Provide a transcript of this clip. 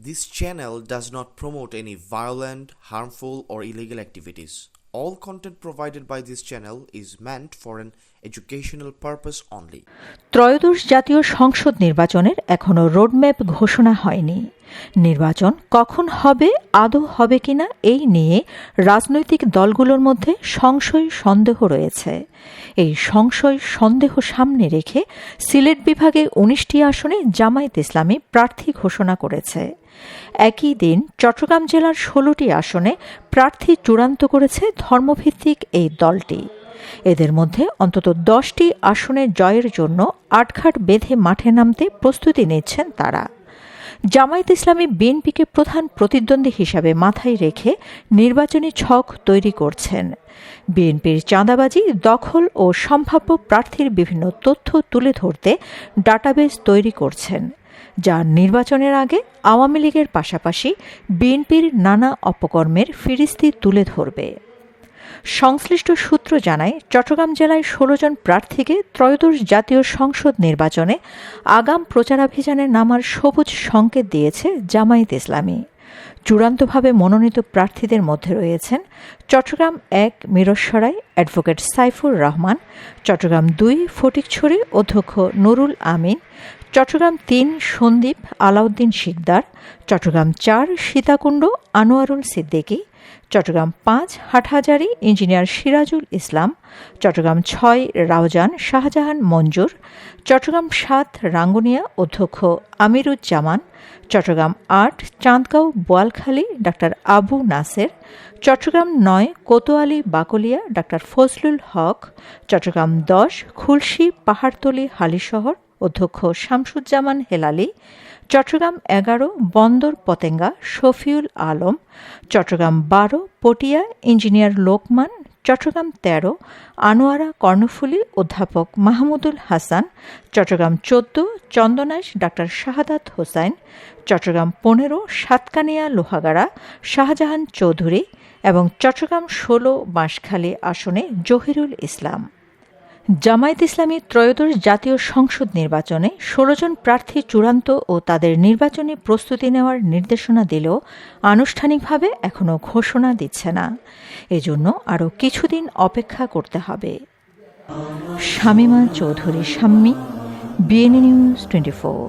This channel does not promote any violent, harmful, or illegal activities. All content provided by this channel is meant for an educational purpose only. ত্রয়োদশ জাতীয় সংসদ নির্বাচনের এখনও roadmap ঘোষণা হয়নি নির্বাচন কখন হবে, আদৌ হবে কিনা, এই নিয়ে রাজনৈতিক দলগুলোর মধ্যে সংশয়, সন্দেহ রয়েছে। এই সংশয়, সন্দেহ সামনে রেখে সিলেট বিভাগে উনিশটি আসনে জামায়াত ইসলামী প্রার্থী ঘোষণা করেছে। একই দিন চট্টগ্রাম জেলার ষোলোটি আসনে প্রার্থী চূড়ান্ত করেছে ধর্মভিত্তিক এই দলটি। এদের মধ্যে অন্তত দশটি আসনে জয়ের জন্য আটঘাট বেঁধে মাঠে নামতে প্রস্তুতি নিচ্ছেন তারা। জামায়াত ইসলামী বিএনপিকে প্রধান প্রতিদ্বন্দ্বী হিসাবে মাথায় রেখে নির্বাচনী ছক তৈরি করছেন। বিএনপির চাঁদাবাজি, দখল ও সম্ভাব্য প্রার্থীর বিভিন্ন তথ্য তুলে ধরতে ডাটাবেস তৈরি করছেন। যা নির্বাচনের আগে আওয়ামী লীগের পাশাপাশি বিএনপির নানা অপকর্মের ফিরিস্তি তুলে ধরবে। সংশ্লিষ্ট সূত্র জানায়, চট্টগ্রাম জেলায় ষোলো জন প্রার্থীকে ত্রয়োদশ জাতীয় সংসদ নির্বাচনে আগাম প্রচারাভিযানে নামার সবুজ সংকেত দিয়েছে জামায়াত ইসলামী। চূড়ান্তভাবে মনোনীত প্রার্থীদের মধ্যে রয়েছেন চট্টগ্রাম এক মিরসরাই অ্যাডভোকেট সাইফুর রহমান, চট্টগ্রাম দুই ফটিকছড়ি অধ্যক্ষ নুরুল আমিন, চট্টগ্রাম তিন সন্দীপ আলাউদ্দিন শিকদার, চট্টগ্রাম চার সীতাকুণ্ড আনোয়ারুল সিদ্দিকী চট্টগ্রাম পাঁচ, হাটহাজারি, ইঞ্জিনিয়ার সিরাজুল ইসলাম, চট্টগ্রাম ছয় রাউজান শাহজাহান মঞ্জুর, চট্টগ্রাম সাত, রাঙ্গুনিয়া, অধ্যক্ষ আমিরুজ্জামান, চট্টগ্রাম আট, চাঁদগাঁও, বোয়ালখালী, ডাক্তার আবু নাসের, চট্টগ্রাম নয়, কোতোয়ালি, বাকলিয়া, ডাক্তার ফজলুল হক, চট্টগ্রাম দশ, খুলশি, পাহাড়তলি, হালিশহর অধ্যক্ষ শামসুজ্জামান হেলালি, চট্টগ্রাম এগারো, বন্দর পতেঙ্গা, শফিউল আলম, চট্টগ্রাম বারো, পটিয়া, ইঞ্জিনিয়ার লোকমান, চট্টগ্রাম তেরো, আনোয়ারা কর্ণফুলী, অধ্যাপক মাহমুদুল হাসান, চট্টগ্রাম চোদ্দ চন্দনাইশ ডাক্তার শাহাদাত হোসাইন, চট্টগ্রাম পনেরো, সাতকানিয়া লোহাগাড়া, শাহজাহান চৌধুরী এবং চট্টগ্রাম ষোলো বাঁশখালী আসনে জহিরুল ইসলাম। জামায়াত ইসলামী ত্রয়োদশ জাতীয় সংসদ নির্বাচনে ষোলো জন প্রার্থী চূড়ান্ত ও তাদের নির্বাচনী প্রস্তুতি নেওয়ার নির্দেশনা দিলেও আনুষ্ঠানিকভাবে এখনও ঘোষণা দিচ্ছে না। এজন্য আরও কিছুদিন অপেক্ষা করতে হবে। Shamima Chowdhury, Shammi, BNA news twenty four.